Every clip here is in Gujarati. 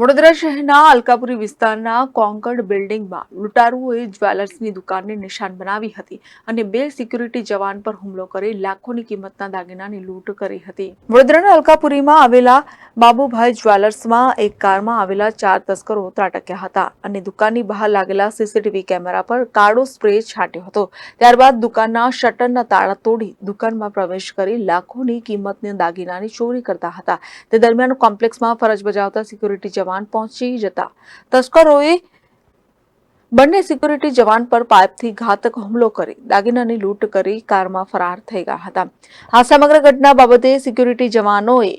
વડોદરા શહેરના અલકાપુરી વિસ્તારના કોંકડ બિલ્ડિંગમાં લૂંટારુઓએ જ્વેલર્સની દુકાનને નિશાન બનાવી હતી અને બે સિક્યુરિટી જવાન પર હુમલો કરી લાખોની કિંમતના દાગીનાની લૂંટ કરી હતી. વડોદરાના અલકાપુરીમાં આવેલા બાબુભાઈ જ્વેલર્સમાં એક કારમાં આવેલા ચાર તસ્કરો ત્રાટક્યા હતા અને દુકાનની બહાર લાગેલા સીસીટીવી કેમેરા પર કાળો સ્પ્રે છાંટ્યો હતો. ત્યારબાદ દુકાનના શટરના તાળા તોડી દુકાનમાં પ્રવેશ કરી લાખોની કિંમતની દાગીનાની ચોરી કરતા હતા. તે દરમિયાન કોમ્પ્લેક્સમાં ફરજ બજાવતા સિક્યુરિટી જવાન પહોંચી જતા તસ્કરોએ બંને સિક્યુરિટી જવાન પર પાઇપથી ઘાતક હુમલો કરી દાગીનાની લૂંટ કરી કારમાં ફરાર થઈ ગયા હતા. આ સમગ્ર ઘટના બાબતે સિક્યુરિટી જવાનોએ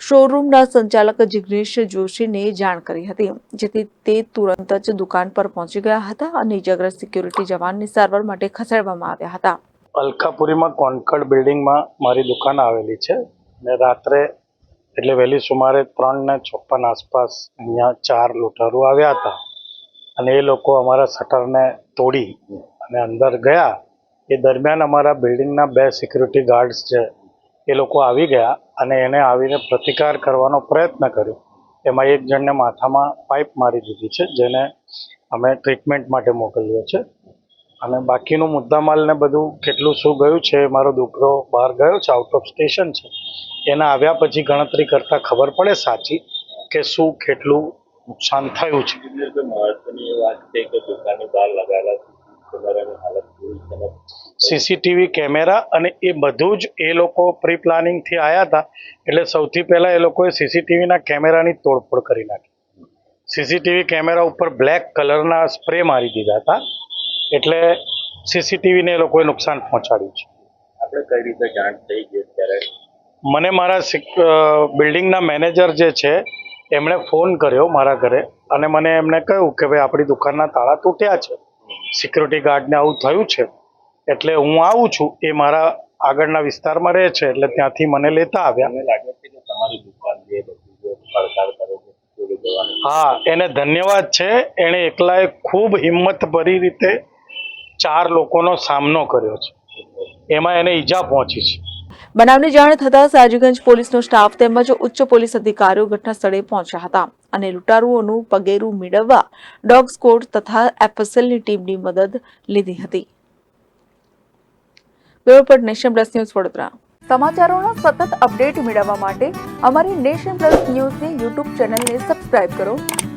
શોરૂમના સંચાલક જિગ્નેશ જોશીને જાણ કરી હતી, જેથી તે તુરંત જ દુકાન પર પહોંચી ગયા હતા અને ઇજાગ્રસ્ત સિક્યુરિટી જવાનને સારવાર માટે ખસેડવામાં આવ્યા હતા. અલકાપુરીમાં કોન્કર્ડ બિલ્ડિંગમાં મારી દુકાન આવેલી છે ને રાત્રે એટલે વહેલી સુમારે ત્રણને ચોપન આસપાસ અહીંયા ચાર લૂંટારો આવ્યા હતા. અને એ લોકો અમારા શટરને તોડી અને અંદર ગયા. એ દરમિયાન અમારા બિલ્ડિંગના બે સિક્યુરિટી ગાર્ડ્સ છે એ લોકો આવી ગયા અને એને આવીને પ્રતિકાર કરવાનો પ્રયત્ન કર્યો. એમાં એક જણને માથામાં પાઇપ મારી દીધી છે, જેને અમે ટ્રીટમેન્ટ માટે મોકલ્યો છે અને બાકીનું મુદ્દામાલ ને બધું કેટલું શું ગયું છે, મારો દીકરો બહાર ગયો છે આઉટ ઓફ સ્ટેશન છે. એના આવ્યા પછી ગણતરી કરતાં ખબર પડે સાચી કે શું કેટલું નુકસાન થયું છે. સીસીટીવી કેમેરા અને એ બધું જ એ લોકો પ્રી પ્લાનિંગથી આવ્યા હતા, એટલે સૌથી પહેલાં એ લોકોએ સીસીટીવીના કેમેરાની તોડફોડ કરી નાખી. સીસીટીવી કેમેરા ઉપર બ્લેક કલરના સ્પ્રે મારી દીધા હતા. એટલે સીસીટીવીને એ લોકોએ નુકસાન પહોંચાડ્યું છે. આપણે કઈ રીતે જાણ થઈ ગઈ ત્યારે મને મારા બિલ્ડિંગના મેનેજર જે છે એમણે ફોન કર્યો મારા ઘરે અને મને એમણે કહ્યું કે ભાઈ આપણી દુકાનના તાળા તૂટ્યા છે. સિક્યુરિટી ગાર્ડને આવું થયું છે. એટલે હું આવું છું. એ મારા આગળના વિસ્તારમાં રહે છે એટલે ત્યાંથી મને લેતા આવ્યા. લાગે છે કે તમારી દુકાન જે હા એને ધન્યવાદ છે. એણે એકલાએ ખૂબ હિંમતભરી રીતે ચાર લોકોનો સામનો કર્યો છે. એમાં એને ઈજા પહોંચી છે. બનાવની જાણ થતાં સાજીગંજ પોલીસનો સ્ટાફ તેમજ ઉચ્ચ પોલીસ અધિકારીઓ ઘટના સ્થળે પહોંચ્યા હતા અને લૂંટારુઓનું પગેરું મેળવવા ડોગ સ્કોડ તથા એફએસએલની ટીમની મદદ લીધી હતી. બ્યુરો પર નેશન પ્લસ ન્યૂઝ વડોદરા. સમાચારોના સતત અપડેટ મેળવવા માટે અમારી નેશન પ્લસ ન્યૂઝની યુટ્યુબ ચેનલને સબસ્ક્રાઇબ કરો